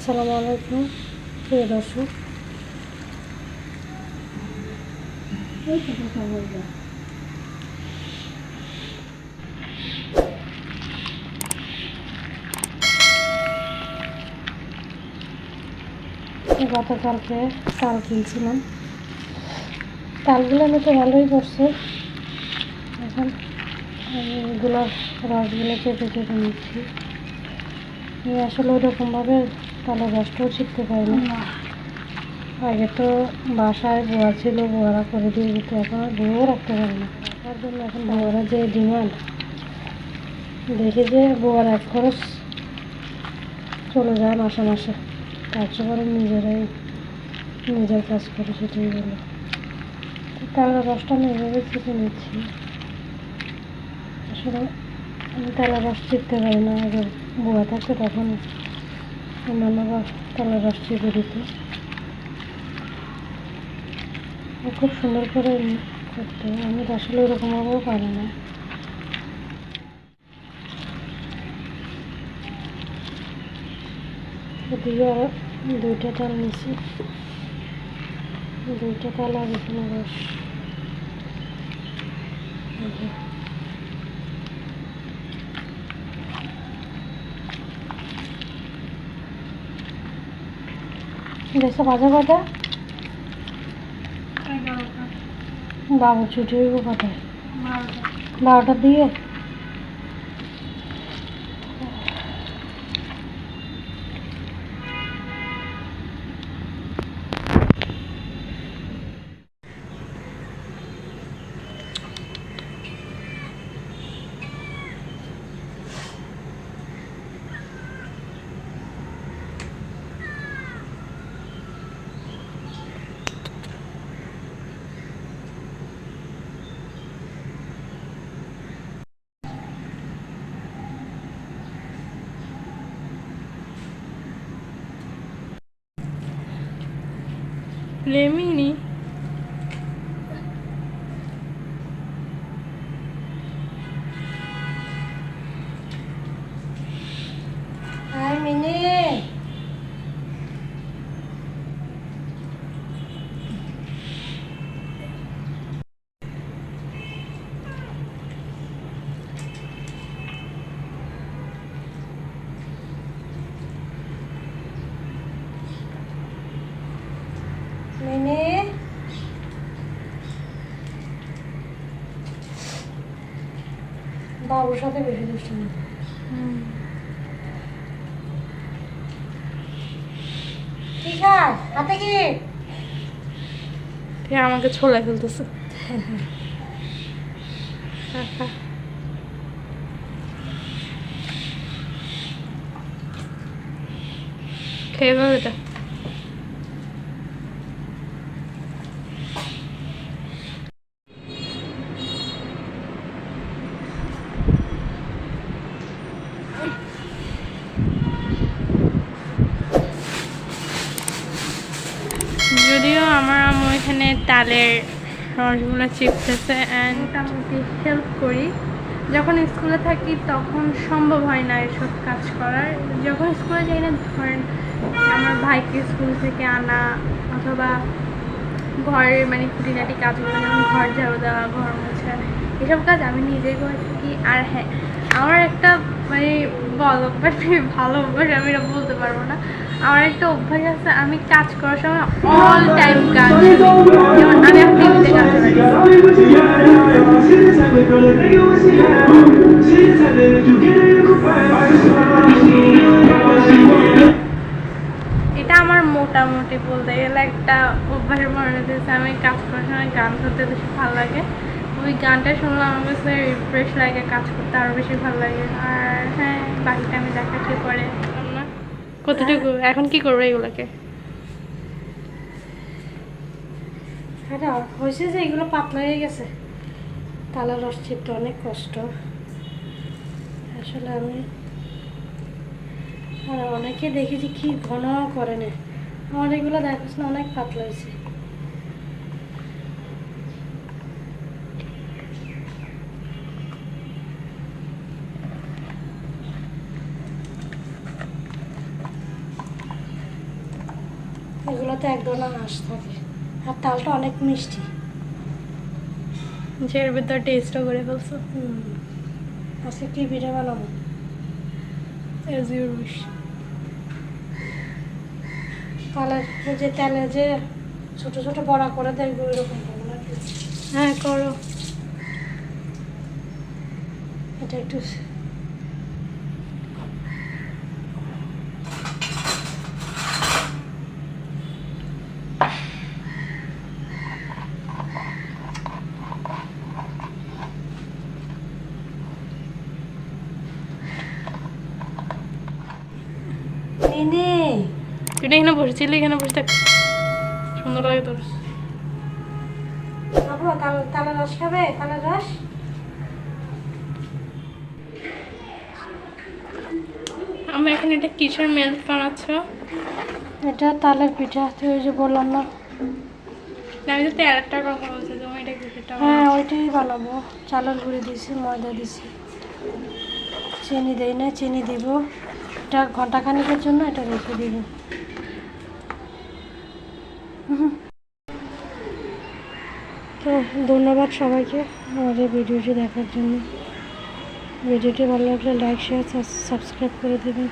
আসসালামু আলাইকুম, প্রিয় দর্শক। গতকালকে তাল কিনছিলাম। তালগুলো আমি তো ভালোই করছে এখন আমি এগুলো রসগুলো চেপে চেপে নিচ্ছি। আসলে ওইরকমভাবে তালের রসটাও শিখতে পারি না। আগে তো বাসায় বোয়া ছিল, বোয়ারা করে দিয়ে দিত, এখন বউও রাখতে পারি না। তার জন্য এখন বোয়ারা যে ডিমান্ড, দেখি যে বোয়ার এক খরচ চলে যায় মাসে মাসে। তার চেয়ে বরং নিজেরাই নিজের কাজ করে সেটাই বলো। তালের রসটা আমি এভাবে চেপে নিচ্ছি। আসলে আমি তালের রস চিপতে পারি না, আগে বোয়া থাকতো তখন। রস তালের দিত ও খুব সুন্দর করে করতো। আমি আসলে ওরকমভাবেও পারি না। দুইটা তাল নিছি দুইটা তাল আর এখানে রস এই যে। দেখছ বাজে কটা বাবু ছুটি হইব কটায় বারোটার Lemini. Hi, Minnie. মিনি। বাবুর সাথে বেশি দুষ্টুমি। হাতে কি? তুই আমাকে ছোলা ফেলতেছে। খেয়ে পাবে যদিও আমার আম্মু এখানে তালের রসগুলো চিপতেছে অ্যান্ড হেল্প করি। যখন স্কুলে থাকি তখন সম্ভব হয় না এসব কাজ করার। যখন স্কুলে যাই না, ধরেন আমার ভাইকে স্কুল থেকে আনা অথবা ঘরের মানে খুঁটিনাটি কাজগুলো, যেমন ঘর ঝাড়ু দেওয়া, ঘর মোছা, এসব কাজ আমি নিজেই করে। থাকি আর হ্যাঁ আমার একটা মানে বল অভ্যাস, ভালো অভ্যাস, আমি এটা বলতে পারব না। আমার একটা অভ্যাস আছে, আমি কাজ করার সময় অল টাইম গান আমি এটা আমার মোটামুটি বলতে গেলে একটা অভ্যাসের মনে দিয়েছে। আমি কাজ করার সময় গান করতে বেশি ভালো লাগে। ওই গানটা শুনলে আমার কাছে রিফ্রেশ লাগে কাজ করতে আরও বেশি ভালো লাগে। আর হ্যাঁ বাকিটা আমি দেখাচ্ছি পরে না। কতটুকু? এখন কি করব এগুলোকে? আরে হয়েছে যে এগুলো পাতলা হয়ে গেছে। তালের রস চিপতে অনেক কষ্ট। আসলে আমি আর অনেকে দেখেছি কি ঘন করে না আমার এগুলো দেখাস না অনেক পাতলা হয়েছে। তালটাতে এক ধরনের আঁশ থাকে। আর তালটা অনেক মিষ্টি। যে এর ভিতর টেস্টও করে ফেলছো। আজকে কি পিঠে বানাবো? এজ ইউর উইশ তালের ওই যে তেলে যে ছোট ছোট বড়া করে দেখবে ওই রকম করব হ্যাঁ করো। এটা একটু নে নে তুই না এখানে বসেছিলি এখানে বসে থাক। সুন্দর লাগে তোর। তাল রস খাবে? রস? আমার এখানে এটা কিসের মেল্ট বানাচ্ছ? এটা তালের পিঠা তুই ওই যে বললাম না। না, আমি তো তেরোটার কথা বলছি তুমি এটা কিসেরটা হ্যাঁ ওইটাই বানাবো। চালের গুঁড়ি দিছি ময়দা দিছি। চিনি দেই না চিনি দিব। এটা ঘণ্টা খানিকের জন্য এটা রেখে দিব। তো ধন্যবাদ সবাইকে আমাদের ভিডিওটি দেখার জন্য। ভিডিওটি ভালো লাগলে লাইক শেয়ার সাবস্ক্রাইব করে দেবেন।